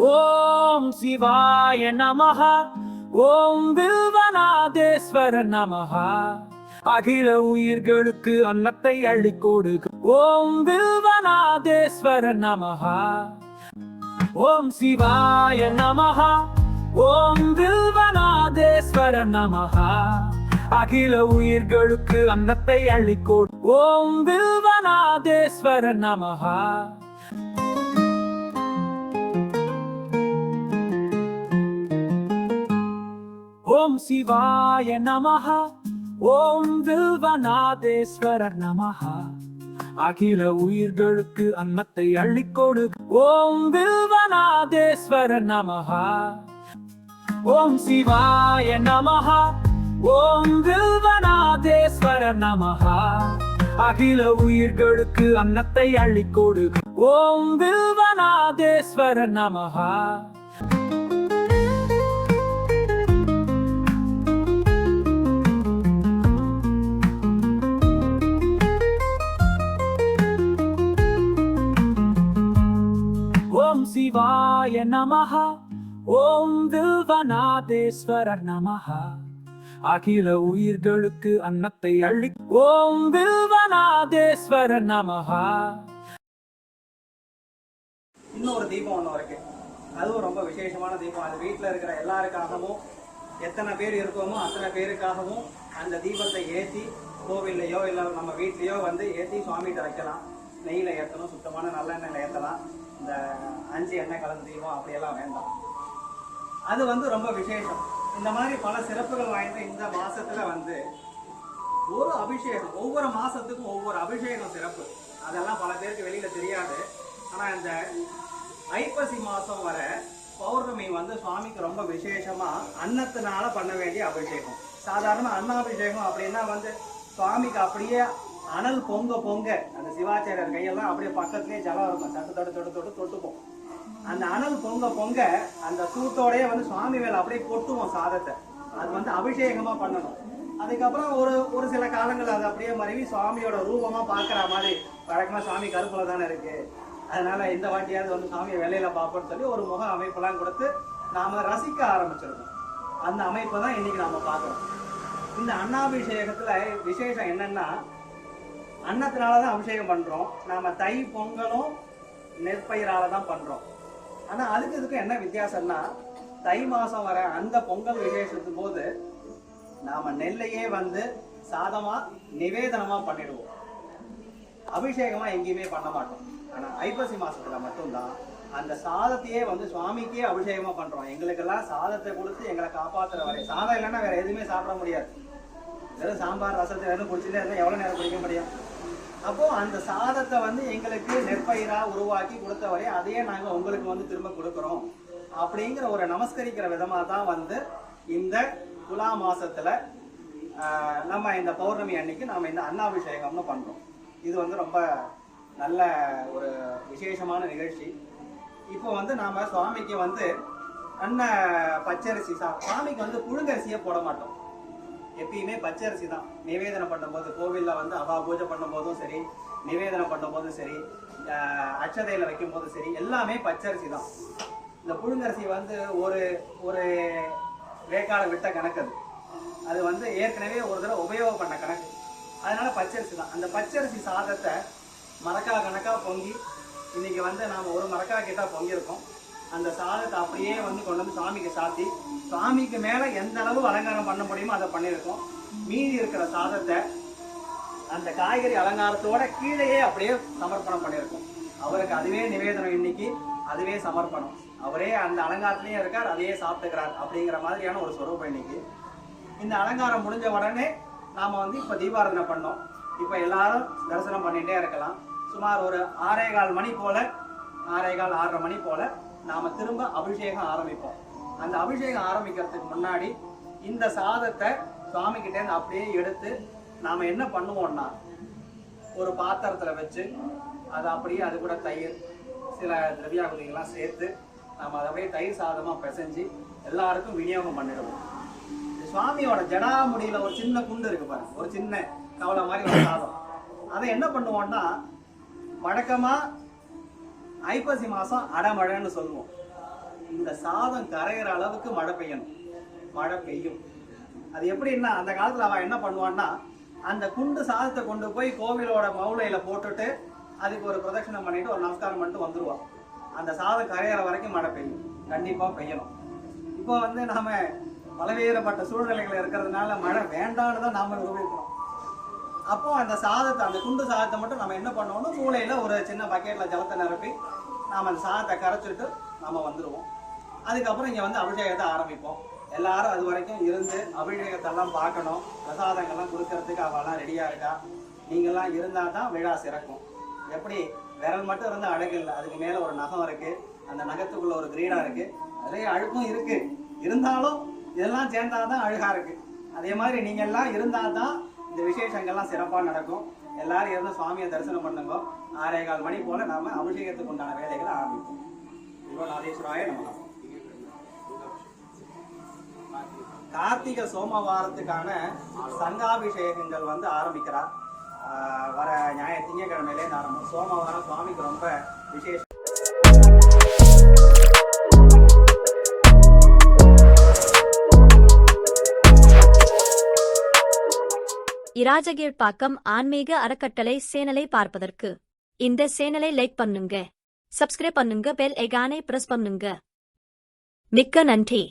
ஓம் சிவாய நமஹ. ஓம் வில்வநாதேஸ்வர நமஹ. அகில உயிர்களுக்கு அன்னத்தை அள்ளிக் ஓம் வில்வநாதேஸ்வர நமஹ. ஓம் சிவாய நமஹ. ஓம் வில்வநாதேஸ்வர நமஹ. அகில உயிர்களுக்கு அன்னத்தை அள்ளிக் ஓம் வில்வநாதேஸ்வர நமஹா. ஓம் சிவாய நமஹ. ஓம் வில்வநாதேஸ்வரர் நமஹ. அகில உயிர்களுக்கு அன்னத்தை அள்ளிக்கொடு ஓம் வில்வநாதேஸ்வரர் நமஹ. ஓம் சிவாய நமஹ. ஓம் வில்வநாதேஸ்வரர் நமஹ. அகில உயிர்களுக்கு அன்னத்தை அள்ளிக்கொடு ஓம் வில்வநாதேஸ்வரர் நமஹா. சிவாய நமஹா. ஓம் வில்வநாதேஸ்வர நமஹா. அகில உயிர்களுக்கு அன்னத்தை அள்ளி. ஓம் வில்வநாதேஸ்வர நமஹா. இன்னொரு தீபம் ஒன்று இருக்கு. அதுவும் ரொம்ப விசேஷமான தீபம். அது வீட்டில் இருக்கிற எல்லாருக்காகவும் எத்தனை பேர் இருக்கோமோ அத்தனை பேருக்காகவும் அந்த தீபத்தை ஏற்றி கோவில்லையோ இல்லை நம்ம வீட்லேயோ வந்து ஏற்றி சுவாமிகிட்ட வைக்கலாம். நெய்யில் ஏற்றணும் சுத்தமான நல்லெண்ணெயில் ஏற்றலாம் இந்த அஞ்சு எண்ணெய் கலந்து தீபம் அப்படியெல்லாம் வேண்டாம். அது வந்து ரொம்ப விசேஷம். இந்த மாதிரி பல சிறப்புகள் வாய்ந்த இந்த மாதத்தில் வந்து ஒரு அபிஷேகம் ஒவ்வொரு மாதத்துக்கும் ஒவ்வொரு அபிஷேகம் சிறப்பு. அதெல்லாம் பல பேருக்கு வெளியில் தெரியாது. ஆனால் இந்த ஐப்பசி மாதம் வர பௌர்ணமி வந்து சுவாமிக்கு ரொம்ப விசேஷமாக அன்னத்தினால பண்ண வேண்டிய அபிஷேகம். சாதாரண அன்னாபிஷேகம் அப்படின்னா வந்து சுவாமிக்கு அப்படியே அனல் பொங்க பொங்க. அந்த சிவாச்சாரியர் கையெல்லாம் அப்படியே பக்கத்துலேயே ஜலம் இருக்கும். தட்டு தட்டு தொட்டு தொட்டு தொட்டுப்போம் அந்த அனல் பொங்க பொங்க அந்த சூட்டோடயே வந்து சுவாமி மேல அப்படியே கொட்டுவோம் சாதத்தை. அது வந்து அபிஷேகமா பண்ணணும். அதுக்கப்புறம் ஒரு ஒரு சில காலங்கள் அது அப்படியே மருவி சுவாமியோட ரூபமா பாக்குற மாதிரி வழக்கமா சுவாமி கருப்புல தானே இருக்கு. அதனால இந்த வாட்டியாவது வந்து சுவாமியை வேலையில பார்ப்போம்னு சொல்லி ஒரு முக அமைப்பெல்லாம் கொடுத்து நாம ரசிக்க ஆரம்பிச்சிருக்கோம். அந்த அமைப்பை தான் இன்னைக்கு நாம பார்க்கறோம். இந்த அண்ணாபிஷேகத்துல விசேஷம் என்னன்னா அன்னத்தினால தான் அபிஷேகம் பண்ணுறோம் நாம் தை பொங்கலும் நெற்பயிரால தான் பண்ணுறோம் ஆனால் அதுக்கு இதுக்கும் என்ன வித்தியாசம்னா தை மாதம் வர அந்த பொங்கல் விசேஷத்தும் போது நாம் நெல்லையே வந்து சாதமாக நிவேதனமாக பண்ணிடுவோம். அபிஷேகமாக எங்கேயுமே பண்ண மாட்டோம். ஆனால் ஐப்பசி மாதத்தில் மட்டும்தான் அந்த சாதத்தையே வந்து சுவாமிக்கே அபிஷேகமாக பண்ணுறோம் எங்களுக்கெல்லாம் சாதத்தை கொடுத்து எங்களை காப்பாற்றுற வரை சாதம் இல்லைன்னா வேறு எதுவுமே சாப்பிட முடியாது. வெறும் சாம்பார் ரசத்தை வெறும் குடிச்சுட்டே இருந்தால் எவ்வளோ நேரம் குடிக்க முடியும்? அப்போ அந்த சாதத்தை வந்து எங்களுக்கு நெற்பயிரா உருவாக்கி கொடுத்தவரை அதையே நாங்க உங்களுக்கு வந்து திரும்ப கொடுக்குறோம். அப்படிங்கிற ஒரு நமஸ்கரிக்கிற விதமா தான் வந்து இந்த துலா மாசத்துல நம்ம இந்த பௌர்ணமி அன்னைக்கு நாம இந்த அன்னாபிஷேகம்னு பண்றோம். இது வந்து ரொம்ப நல்ல ஒரு விசேஷமான நிகழ்ச்சி. இப்போ வந்து நாம சுவாமிக்கு வந்து அன்ன பச்சரிசி சா சாமிக்கு வந்து புழுங்கரிசியே போட மாட்டோம். எப்பயுமே பச்சை அரிசி தான். நிவேதனம் பண்ணும்போது கோவில்ல வந்து அவா பூஜை பண்ணும்போதும் சரி நிவேதனம் பண்ணும்போதும் சரி அச்சதையில் வைக்கும்போதும் சரி எல்லாமே பச்சரிசி தான். இந்த புழுங்கரிசி வந்து ஒரு ஒரு வேக்கால விட்ட கணக்கு அது. அது வந்து ஏற்கனவே ஒரு தடவை உபயோகம் பண்ண கணக்கு. அதனால பச்சரிசி தான். அந்த பச்சரிசி சாதத்தை மரக்கா கணக்காக பொங்கி இன்னைக்கு வந்து நாம் ஒரு மரக்கா கிட்ட பொங்கியிருக்கோம். அந்த சாதத்தை அப்படியே வந்து கொண்டு வந்து சாமிக்கு சாத்தி சாமிக்கு மேல எந்த அளவு அலங்காரம் பண்ண முடியுமோ அதை பண்ணியிருக்கோம். மீதி இருக்கிற சாதத்தை அந்த காய்கறி அலங்காரத்தோட கீழேயே அப்படியே சமர்ப்பணம் பண்ணியிருக்கோம். அவருக்கு அதுவே நிவேதனம் இன்னைக்கு அதுவே சமர்ப்பணம். அவரே அந்த அலங்காரத்திலேயே இருக்கார் அதையே சாப்பிட்டுக்கிறார் அப்படிங்கிற மாதிரியான ஒரு சொரூபம் இன்னைக்கு. இந்த அலங்காரம் முடிஞ்ச உடனே நாம வந்து இப்ப தீபாராதனை பண்ணோம். இப்ப எல்லாரும் தரிசனம் பண்ணிட்டே இருக்கலாம். சுமார் ஒரு ஆறே கால் மணி போல ஆறே கால் ஆறரை மணி போல நாம திரும்ப அபிஷேகம் ஆரம்பிப்போம். அந்த அபிஷேகம் ஆரம்பிக்கிறதுக்கு முன்னாடி இந்த சாதத்தை சுவாமி கிட்ட அப்படியே எடுத்து நாம என்ன பண்ணுவோம்னா ஒரு பாத்திரத்துல வச்சு அதை அப்படியே அது கூட தயிர் சில திரவியாகுதிகள்லாம் சேர்த்து நம்ம அதை அப்படியே தயிர் சாதமா பிசைஞ்சு எல்லாருக்கும் விநியோகம் பண்ணிடுவோம். சுவாமியோட ஜடாமுடியில ஒரு சின்ன குண்டு இருக்கு பாருங்க. ஒரு சின்ன கவலை மாதிரி ஒரு சாதம். அதை என்ன பண்ணுவோம்னா வழக்கமா ஐப்பசி மாதம் அடமழைன்னு சொல்லுவோம். இந்த சாதம் கரையிற அளவுக்கு மழை பெய்யணும். மழை பெய்யும். அது எப்படின்னா அந்த காலத்தில் அவன் என்ன பண்ணுவான்னா அந்த குண்டு சாதத்தை கொண்டு போய் கோவிலோட மவுளையில் போட்டுட்டு அதுக்கு ஒரு பிரதட்சணம் பண்ணிட்டு ஒரு நமஸ்காரம் பண்ணிட்டு வந்துடுவான் அந்த சாதம் கரையிற வரைக்கும் மழை பெய்யும். கண்டிப்பாக பெய்யணும். இப்போ வந்து நாம் பலவேறுபட்ட சூழ்நிலைகள் இருக்கிறதுனால மழை வேண்டான்னு தான் நாம் நிரூபிக்கிறோம் அப்போ அந்த சாதத்தை அந்த குண்டு சாதத்தை மட்டும் நம்ம என்ன பண்ணுவோம்னா மூளையில ஒரு சின்ன பக்கெட்ல ஜலத்தை நிரப்பி நாம அந்த சாதத்தை கரைச்சிட்டு நம்ம வந்துடுவோம் அதுக்கப்புறம் இங்க வந்து அபிஷேகத்தை ஆரம்பிப்போம். எல்லாரும் அது வரைக்கும் இருந்து அபிஷேகத்தெல்லாம் பார்க்கணும். பிரசாதங்கள்லாம் கொடுக்கறதுக்கு அவெல்லாம் ரெடியா இருக்கா? நீங்கெல்லாம் இருந்தா தான் விழா சிறக்கும். எப்படி? விரல் மட்டும் இருந்தால் அழகு இல்லை. அதுக்கு மேலே ஒரு நகம் இருக்கு. அந்த நகத்துக்குள்ள ஒரு கிரீடம் இருக்கு. நிறைய அழுக்கும் இருக்கு. இருந்தாலும் இதெல்லாம் சேர்ந்தாதான் அழகா இருக்கு. அதே மாதிரி நீங்க எல்லாம் இருந்தாதான் இந்த விசேஷங்கள்லாம் சிறப்பாக நடக்கும். எல்லாரும் இருந்து சுவாமியை தரிசனம் பண்ணுங்க. ஆறே கால் மணி போல நாம அபிஷேகத்துக்கு உண்டான வேலைகளை ஆரம்பிப்போம். நாதேஸ்வராய நம்ம கார்த்திகை சோமவாரத்துக்கான சங்காபிஷேகங்கள் வந்து ஆரம்பிக்கிறார். வர ஞாய திங்கக்கிழமையிலேருந்து ஆரம்பம். சோமவாரம் சுவாமிக்கு ரொம்ப விசேஷம். இராஜகீழ்பாக்கம் ஆன்மீக அறக்கட்டளை சேனலை பார்ப்பதற்கு. இந்த சேனலை லைக் பண்ணுங்க. சப்ஸ்கிரைப் பண்ணுங்க பெல் ஐகானை பிரஸ் பண்ணுங்க. மிக்க நன்றி.